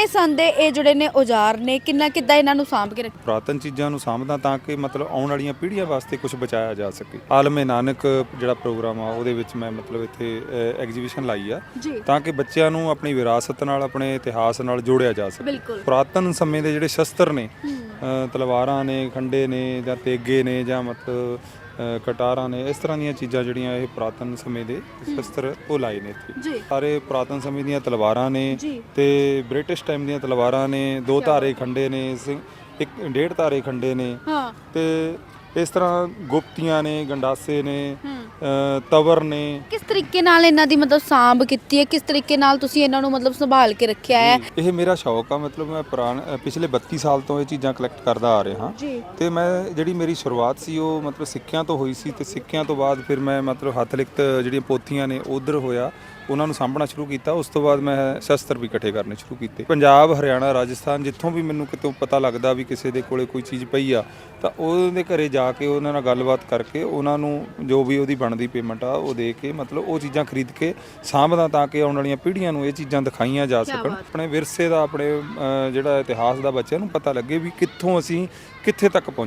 ਕਿੰਨੇ ਸੰਦੇ ਇਹ ਜਿਹੜੇ ਨੇ ਔਜ਼ਾਰ ਨੇ? ਕਿੰਨਾ ਕਿੱਦਾਂ ਇਹਨਾਂ ਨੂੰ ਸਾਂਭ ਕੇ ਰੱਖ ਪੁਰਾਤਨ ਚੀਜ਼ਾਂ ਨੂੰ ਸਾਂਭਦਾ ਤਾਂ ਕਿ ਮਤਲਬ ਆਉਣ ਵਾਲੀਆਂ ਪੀੜ੍ਹੀਆਂ ਵਾਸਤੇ ਕੁਝ ਬਚਾਇਆ ਜਾ ਸਕੇ। ਆਲਮੇ ਨਾਨਕ ਜਿਹੜਾ ਪ੍ਰੋਗਰਾਮ ਆ ਉਹਦੇ ਵਿੱਚ ਮੈਂ ਮਤਲਬ ਇੱਥੇ ਐਗਜ਼ੀਬਿਸ਼ਨ ਲਾਈ ਆ। ਤਾਂ ਕਿ ਬੱਚਿਆਂ ਨੂੰ ਆਪਣੀ ਵਿਰਾਸਤ ਨਾਲ ਆਪਣੇ ਇਤਿਹਾਸ ਨਾਲ ਜੋੜਿਆ ਜਾ ਸਕੇ। ਪੁਰਾਤਨ ਸਮੇਂ ਦੇ ਜਿਹੜੇ ਸ਼ਸਤਰ ਨੇ ਤਲਵਾਰਾਂ ਨੇ ਖੰਡੇ ਨੇ ਜਾਂ ਤੇਗੇ ਨੇ ਜਾਂ ਮਤਲਬ ਕਟਾਰਾਂ ਨੇ ਇਸ ਤਰ੍ਹਾਂ ਦੀਆਂ ਚੀਜ਼ਾਂ ਜਿਹੜੀਆਂ ਇਹ ਪੁਰਾਤਨ ਸਮੇਂ ਦੇ ਸ਼ਸਤਰ ਉਹ ਲਾਏ ਨੇ ਇੱਥੇ। ਸਾਰੇ ਪੁਰਾਤਨ ਸਮੇਂ ਦੀਆਂ ਤਲਵਾਰਾਂ ਨੇ ਤੇ ਬ੍ਰਿਟਿਸ਼ ਟਾਈਮ ਦੀਆਂ ਤਲਵਾਰਾਂ ਨੇ ਦੋ ਧਾਰੇ ਖੰਡੇ ਨੇ ਇੱਕ ਡੇਢ ਧਾਰੇ ਖੰਡੇ ਨੇ ਤੇ ਇਸ ਤਰ੍ਹਾਂ ਗੁਪਤੀਆਂ ਨੇ ਗੰਡਾਸੇ ਨੇ ਤਵਰ ਨੇ। ਕਿਸ ਤਰੀਕੇ ਨਾਲ ਇਹਨਾਂ ਦੀ ਮਤਲਬ ਸਾਂਭ ਕੀਤੀ ਹੈ? ਕਿਸ ਤਰੀਕੇ ਨਾਲ ਤੁਸੀਂ ਇਹਨਾਂ ਨੂੰ ਮਤਲਬ ਸੰਭਾਲ ਕੇ ਰੱਖਿਆ ਹੈ? ਇਹ ਮੇਰਾ ਸ਼ੌਕ ਆ ਮਤਲਬ ਮੈਂ ਪੁਰਾਣ ਪਿਛਲੇ 32 ਸਾਲ ਤੋਂ ਇਹ ਚੀਜ਼ਾਂ ਕਲੈਕਟ ਕਰਦਾ ਆ ਰਿਹਾ ਜੀ। ਤੇ ਮੈਂ ਜਿਹੜੀ ਮੇਰੀ ਸ਼ੁਰੂਆਤ ਸੀ ਉਹ ਮਤਲਬ ਸਿੱਕਿਆਂ ਤੋਂ ਹੋਈ ਸੀ ਤੇ ਸਿੱਕਿਆਂ ਤੋਂ ਬਾਅਦ ਫਿਰ ਮੈਂ ਮਤਲਬ ਹੱਥ ਲਿਖਤ ਜਿਹੜੀਆਂ ਪੋਥੀਆਂ ਨੇ ਉਧਰ ਹੋਇਆ ਉਹਨਾਂ ਨੂੰ ਸਾਂਭਣਾ ਸ਼ੁਰੂ ਕੀਤਾ। ਉਸ ਤੋਂ ਬਾਅਦ ਮੈਂ ਸ਼ਸਤਰ ਵੀ ਇਕੱਠੇ ਕਰਨੇ ਸ਼ੁਰੂ ਕੀਤੇ। ਪੰਜਾਬ ਹਰਿਆਣਾ ਰਾਜਸਥਾਨ ਜਿੱਥੋਂ ਵੀ ਮੈਨੂੰ ਕਿਤੋਂ ਪਤਾ ਲੱਗਦਾ ਵੀ ਕਿਸੇ ਦੇ ਕੋਲੇ ਕੋਈ ਚੀਜ਼ ਪਈ ਆ ਤਾਂ ਉਹਦੇ ਘਰੇ ਜਾ ਕੇ ਉਹਨਾਂ ਨਾਲ ਗੱਲਬਾਤ ਕਰਕੇ ਉਹਨਾਂ ਨੂੰ ਜੋ ਵੀ ਉਹਦੀ ਬਣਦੀ ਪੇਮੈਂਟ ਆ ਉਹ ਦੇ ਕੇ ਮਤਲਬ ਉਹ ਚੀਜ਼ਾਂ ਖਰੀਦ ਕੇ ਸਾਂਭਦਾ ਤਾਂ ਕਿ ਆਉਣ ਵਾਲੀਆਂ ਪੀੜ੍ਹੀਆਂ ਨੂੰ ਇਹ ਚੀਜ਼ਾਂ ਦਿਖਾਈਆਂ ਜਾ ਸਕਣ। ਆਪਣੇ ਵਿਰਸੇ ਦਾ ਆਪਣੇ ਅ, ਜਿਹੜਾ ਇਤਿਹਾਸ ਦਾ ਬੱਚਿਆਂ ਨੂੰ ਪਤਾ ਲੱਗੇ ਵੀ ਕਿੱਥੋਂ ਅਸੀਂ ਕਿੱਥੇ ਤੱਕ ਪਹੁੰਚੇ